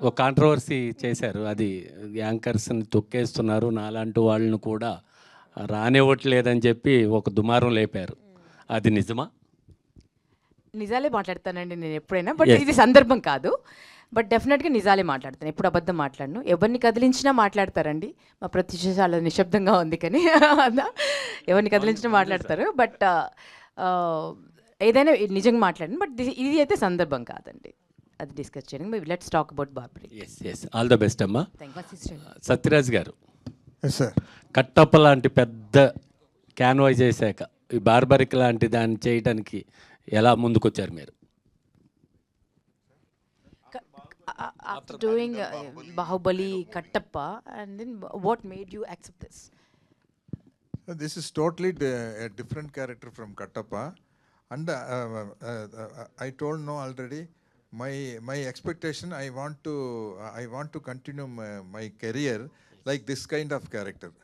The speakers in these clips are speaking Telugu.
ఒక కాంట్రవర్సీ చేశారు. అది యాంకర్స్ని తొక్కేస్తున్నారు. నాలాంటి వాళ్ళను కూడా రానివ్వట్లేదని చెప్పి ఒక దుమారం లేపారు. అది నిజమా? నిజాలే మాట్లాడతానండి నేను ఎప్పుడైనా బట్. ఇది సందర్భం కాదు. బట్ డెఫినెట్గా నిజాలే మాట్లాడతాను. ఎప్పుడు అబద్ధం మాట్లాడను. ఎవరిని కదిలించినా మాట్లాడతారండి. మా ప్రత్యూష చాలా నిశ్శబ్దంగా ఉంది కానీ? ఎవరిని కదిలించినా మాట్లాడతారు. బట్ ఏదైనా నిజంగా మాట్లాడను. బట్ ఇది అయితే సందర్భం కాదండి. అది డిస్కస్ చేయడం. Let's talk about barberry S S all the best అమ్మా. సత్యరాజ్ గారు. ఎస్ సార్ కట్టప్ప లాంటి పెద్ద క్యాన్వాయ్ చేశాక ఈ బార్బరిక్ లాంటి దాన్ని చేయడానికి ఎలా ముందుకొచ్చారు మీరు? After doing Baahubali Kattappa and then what made you accept this This is totally a different character from Kattappa. And uh, uh, uh, I told no already. My my expectation I want to I want to continue my career like this kind of character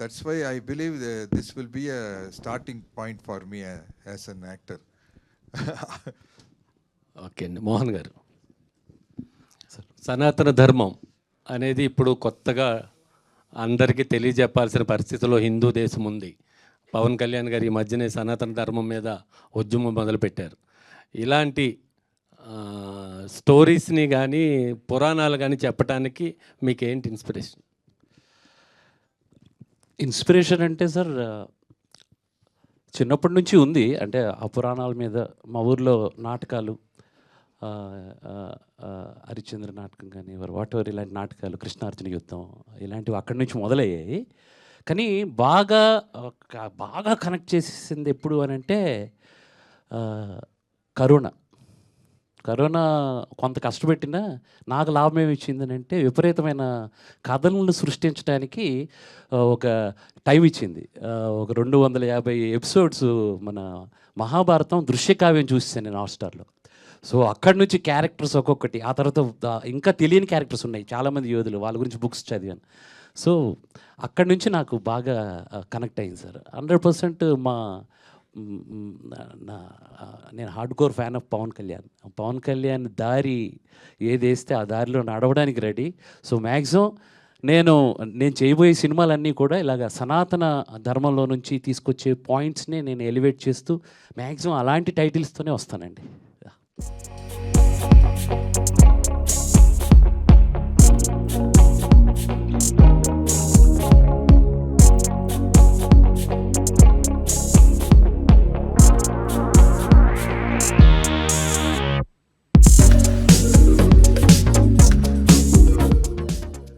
that's why I believe this will be a starting point for me as an actor okay అండి మోహన్ గారు. సనాతన ధర్మం అనేది ఇప్పుడు కొత్తగా అందరికీ తెలియజెప్పాల్సిన పరిస్థితిలో హిందూ దేశం ఉంది. పవన్ కళ్యాణ్ గారు ఈ మధ్యనే సనాతన ధర్మం మీద ఉద్యమం మొదలుపెట్టారు. ఇలాంటి స్టోరీస్ని కానీ పురాణాలు కానీ చెప్పడానికి మీకు ఏంటి ఇన్స్పిరేషన్? ఇన్స్పిరేషన్ అంటే సార్ చిన్నప్పటి నుంచి ఉంది. అంటే ఆ పురాణాల మీద మా ఊర్లో నాటకాలు హరిశ్చంద్ర నాటకం కానీ వాట్ ఎవర్ ఇలాంటి నాటకాలు కృష్ణార్జున యుద్ధం ఇలాంటివి అక్కడి నుంచి మొదలయ్యాయి. కానీ బాగా బాగా కనెక్ట్ చేసింది ఎప్పుడు అని అంటే ఆ, కరోనా. కరోనా కొంత కష్టపెట్టినా నాకు లాభం ఏమి ఇచ్చిందని అంటే విపరీతమైన కథలను సృష్టించడానికి ఒక టైం ఇచ్చింది. ఒక రెండు వందల యాభై ఎపిసోడ్స్ మన మహాభారతం దృశ్యకావ్యం చూసాను నేను హాట్స్టార్లో. సో అక్కడి నుంచి క్యారెక్టర్స్ ఒక్కొక్కటి. ఆ తర్వాత ఇంకా తెలియని క్యారెక్టర్స్ ఉన్నాయి. చాలామంది యోధులు వాళ్ళ గురించి బుక్స్ చదివాను. సో అక్కడి నుంచి నాకు బాగా కనెక్ట్ అయింది సార్. హండ్రెడ్ పర్సెంట్ మా నా- నేను hard core fan of Pawan Kalyan. Pawan Kalyan దారి ఏది వేస్తే ఆ దారిలో నడవడానికి రెడీ. సో మ్యాక్సిమం నేను నేను చేయబోయే సినిమాలన్నీ కూడా ఇలాగ సనాతన ధర్మంలో నుంచి తీసుకొచ్చే పాయింట్స్ని నేను ఎలివేట్ చేస్తూ మ్యాక్సిమం అలాంటి టైటిల్స్తోనే వస్తానండి.